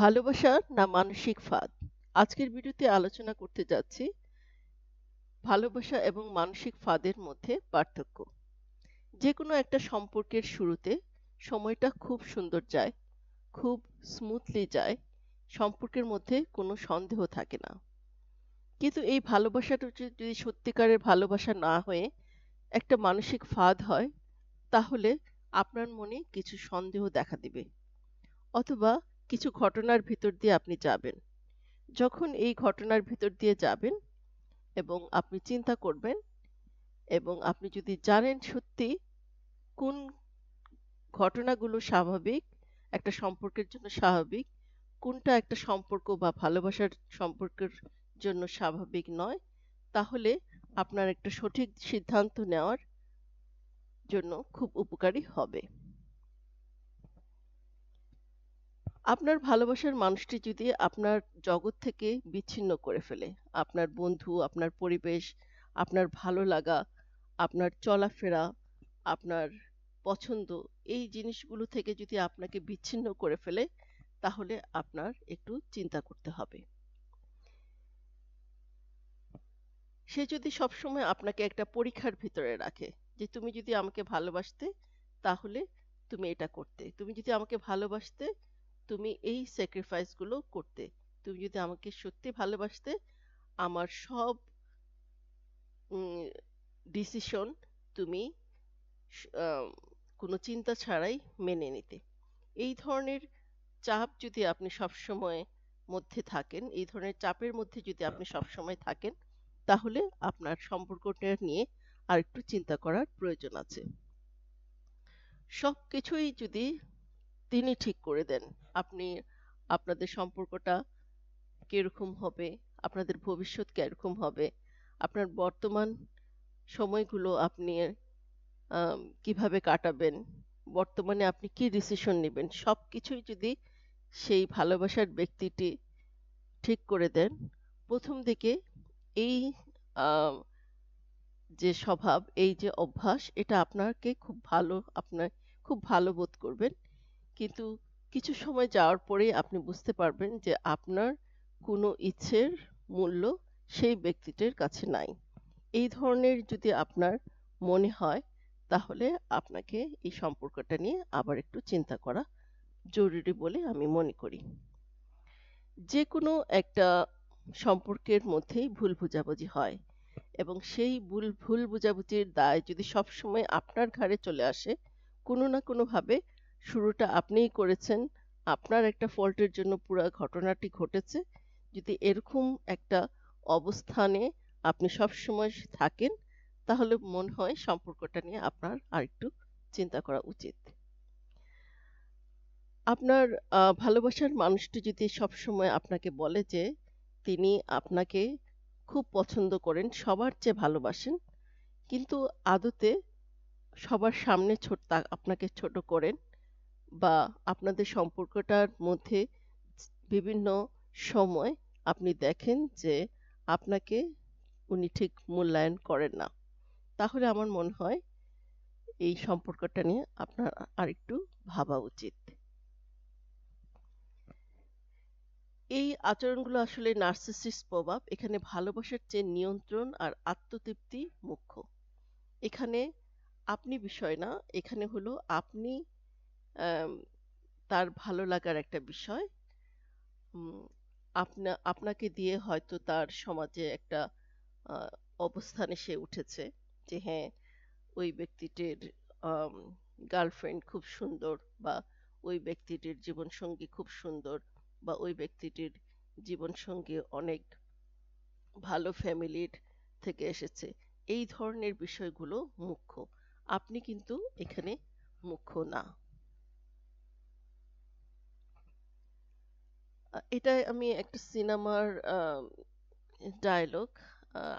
ভালোবাসা না মানসিক ফাঁদ? আজকের ভিডিওতে আলোচনা করতে যাচ্ছি ভালোবাসা এবং মানসিক ফাঁদের মধ্যে পার্থক্য। যে কোনো একটা সম্পর্কের শুরুতে সময়টা খুব সুন্দর যায়, খুব স্মুথলি যায়, সম্পর্কের মধ্যে কোনো সন্দেহ থাকে না। কিন্তু এই ভালোবাসাটা যদি সত্যিকারের ভালোবাসা না হয়ে একটা মানসিক ফাঁদ হয়, তাহলে আপনার মনে কিছু সন্দেহ দেখা দিবে। অথবা কিছু ঘটনার ভিতর দিয়ে আপনি যাবেন। যখন এই ঘটনার ভিতর দিয়ে যাবেন এবং আপনি চিন্তা করবেন এবং আপনি যদি জানেন সত্যি কোন ঘটনাগুলো স্বাভাবিক, একটা সম্পর্কের জন্য স্বাভাবিক, কোনটা একটা সম্পর্ক বা ভালোবাসার সম্পর্কের জন্য স্বাভাবিক নয়, তাহলে আপনার একটা সঠিক সিদ্ধান্ত নেওয়ার জন্য খুব উপকারী হবে। আপনার ভালোবাসার মানুষটি যদি আপনার জগৎ থেকে বিচ্ছিন্ন করে ফেলে, আপনার বন্ধু, আপনার পরিবেশ, আপনার ভালো লাগা, আপনার চলাফেরা, আপনার পছন্দ, এই জিনিসগুলো থেকে যদি আপনাকে বিচ্ছিন্ন করে ফেলে, তাহলে আপনার একটু চিন্তা করতে হবে। সে যদি সবসময় আপনাকে একটা পরীক্ষার ভিতরে রাখে যে, তুমি যদি আমাকে ভালোবাসতে, তাহলে তুমি এটা করতে। তুমি যদি আমাকে ভালোবাসতে তুমি এই স্যাক্রিফাইসগুলো করতে। তুমি যদি আমাকে সত্যি ভালোবাসতে আমার সব ডিসিশন তুমি কোনো চিন্তা ছাড়াই মেনে নিতে। এই ধরনের চাপ যদি আপনি সবসময় মধ্যে থাকেন এই ধরনের চাপের মধ্যে যদি আপনি সবসময় থাকেন তাহলে আপনার সম্পর্কটা নিয়ে আর একটু চিন্তা করার প্রয়োজন আছে। সব কিছুই যদি তিনি ঠিক করে দেন। আপনি, আপনাদের সম্পর্কটা কীরকম হবে? আপনাদের ভবিষ্যৎ কীরকম হবে? আপনার বর্তমান সময়গুলো আপনি কীভাবে কাটাবেন? বর্তমানে আপনি কি ডিসিশন নেবেন? সব কিছুই যদি সেই ভালোবাসার ব্যক্তিটি ঠিক করে দেন, প্রথম দিকে এই যে স্বভাব, এই যে অভ্যাস, এটা আপনাকে খুব ভালো, আপনার খুব ভালো বোধ করবেন। কিন্তু কিছু সময় যাওয়ার পরেই আপনি বুঝতে পারবেন যে আপনার কোনো ইচ্ছের মূল্য সেই ব্যক্তিটির কাছে নাই। এই ধরনের যদি আপনার মনে হয়, তাহলে আপনাকে এই সম্পর্কটা নিয়ে আবার একটু চিন্তা করা জরুরি বলে আমি মনে করি। যে কোনো একটা সম্পর্কের মধ্যেই ভুল বোঝাবুঝি হয় এবং সেই ভুল ভুল বোঝাবুঝির দায় যদি সবসময় আপনার ঘাড়ে চলে আসে, কোনো না কোনোভাবে শুরুটা আপনিই করেছেন, আপনার একটা ফল্টের জন্য পুরো ঘটনাটি ঘটেছে। যদি এরকম একটা অবস্থানে আপনি সব সময় থাকেন, তাহলে মনে হয় সম্পর্কটা নিয়ে আপনার আরেকটু চিন্তা করা উচিত। আপনার ভালোবাসার মানুষটি যদি সব সময় আপনাকে বলে যে, তিনি আপনাকে খুব পছন্দ করেন, সবার চেয়ে ভালোবাসেন, কিন্তু আদতে সবার সামনে ছোট আপনাকে ছোট করেন বা আপনাদের সম্পর্কটার মধ্যে বিভিন্ন সময় আপনি দেখেন যে আপনাকে উনি ঠিক মূল্যায়ন করেন না। তাহলে আমার মনে হয় এই সম্পর্কটা নিয়ে আপনার আরেকটু ভাবা উচিত। এই আচরণগুলো আসলে নার্সিসিস প্রভাব, এখানে ভালোবাসার চেয়ে নিয়ন্ত্রণ আর আত্মতৃপ্তি মুখ্য। এখানে আপনি বিষয় না, এখানে হলো আপনি তার ভালো লাগার একটা বিষয়। আপনা, আপনাকে দিয়ে হয়তো তার সমাজে একটা অবস্থানে সে উঠেছে যে হ্যাঁ ওই ব্যক্তিটির গার্লফ্রেন্ড খুব সুন্দর বা ওই ব্যক্তিটির জীবনসঙ্গী খুব সুন্দর বা ওই ব্যক্তিটির জীবনসঙ্গী অনেক ভালো ফ্যামিলির থেকে এসেছে। এই ধরনের বিষয়গুলো মুখ্য। আপনি কিন্তু এখানে মুখ্য না। এটা আমি একটা সিনেমার ডায়লগ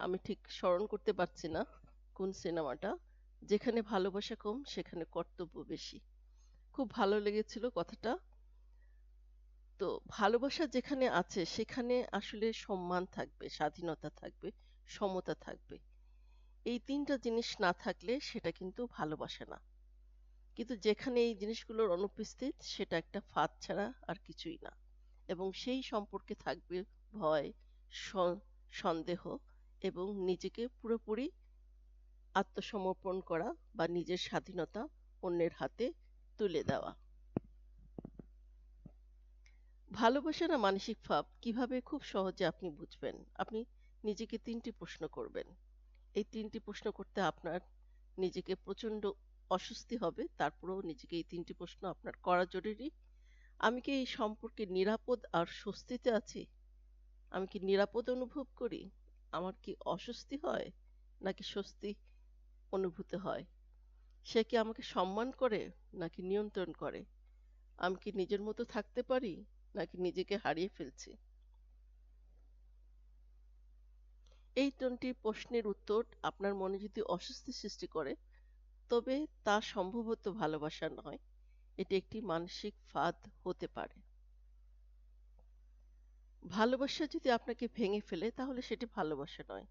আমি ঠিক স্মরণ করতে পারছি না কোন সিনেমাটা। যেখানে ভালোবাসা কম, সেখানে কর্তব্য বেশি। খুব ভালো লেগেছিল কথাটা। তো ভালোবাসা যেখানে আছে, সেখানে আসলে সম্মান থাকবে, স্বাধীনতা থাকবে, সমতা থাকবে। এই তিনটা জিনিস না থাকলে সেটা কিন্তু ভালোবাসা না। কিন্তু যেখানে এই জিনিসগুলোর অনুপস্থিত, সেটা একটা ফাঁদ ছাড়া আর কিছুই না। এবং সেই সম্পর্কে থাকবে ভয় সন্দেহ এবং নিজেকে পুরোপুরি আত্মসমর্পণ করা বা নিজের স্বাধীনতা অন্যের হাতে তুলে দেওয়া। ভালোবাসা না মানসিক ভাব কীভাবে খুব সহজে আপনি বুঝবেন? আপনি নিজেকে তিনটি প্রশ্ন করবেন। এই তিনটি প্রশ্ন করতে আপনার নিজেকে প্রচণ্ড অস্বস্তি হবে, তারপরেও নিজেকে এই তিনটি প্রশ্ন আপনার করা জরুরি। আমি কি এই সম্পর্কে নিরাপদ আর স্বস্তিতে আছি? আমি কি নিরাপদ অনুভব করি? আমার কি অস্বস্তি হয়, নাকি স্বস্তি অনুভূত হয়? সে কি আমাকে সম্মান করে, নাকি নিয়ন্ত্রণ করে? আমি কি নিজের মতো থাকতে পারি, নাকি নিজেকে হারিয়ে ফেলছি? এই তিনটি প্রশ্নের উত্তর আপনার মনে যদি অস্বস্তি সৃষ্টি করে, তবে তা সম্ভবত ভালোবাসা নয়। এটি একটি মানসিক ফাঁদ হতে পারে। ভালোবাসা যদি আপনাকে ভেঙে ফেলে, তাহলে সেটি ভালোবাসা নয়।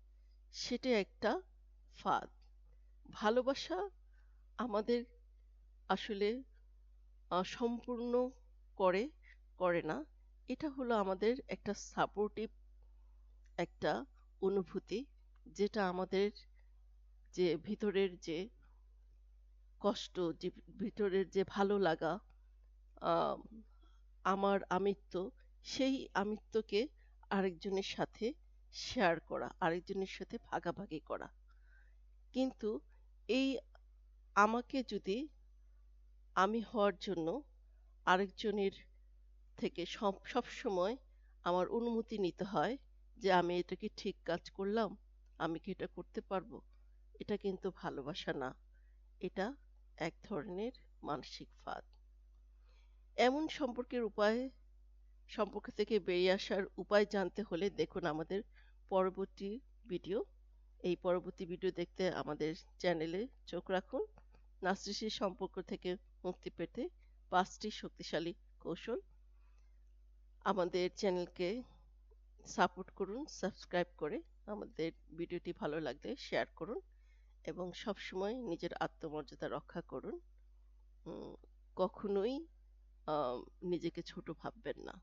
সেটি একটা ফাঁদ। ভালোবাসা আমাদের আসলে সম্পূর্ণ করে করে না। এটা হলো আমাদের একটা সাপোর্টিভ একটা অনুভূতি, যেটা আমাদের যে ভিতরের যে কষ্ট, যে ভিতরের যে ভালো লাগা আমার আমিত্ব, সেই আমিত্বকে আরেকজনের সাথে শেয়ার করা, আরেকজনের সাথে ভাগাভাগি করা। কিন্তু এই আমাকে যদি আমি হওয়ার জন্য আরেকজনের থেকে সব সব সময় আমার অনুমতি নিতে হয় যে আমি এটা কি ঠিক কাজ করলাম, আমি কি এটা করতে পারব, এটা কিন্তু ভালোবাসা না। এটা এক ধরনের মানসিক ফাঁদ। এমন সম্পর্কের উপায়, সম্পর্ক থেকে বেরিয়ে আসার উপায় জানতে হলে দেখুন আমাদের পরবর্তী ভিডিও। এই পরবর্তী ভিডিও দেখতে আমাদের চ্যানেলে চোখ রাখুন। নার্সিসির সম্পর্ক থেকে মুক্তি পেতে পাঁচটি শক্তিশালী কৌশল আমাদের চ্যানেলকে সাপোর্ট করুন, সাবস্ক্রাইব করে আমাদের ভিডিওটি ভালো লাগলে শেয়ার করুন। এবং সবসময় নিজের আত্মমর্যাদা রক্ষা করুন। কখনোই নিজেকে ছোট ভাববেন না।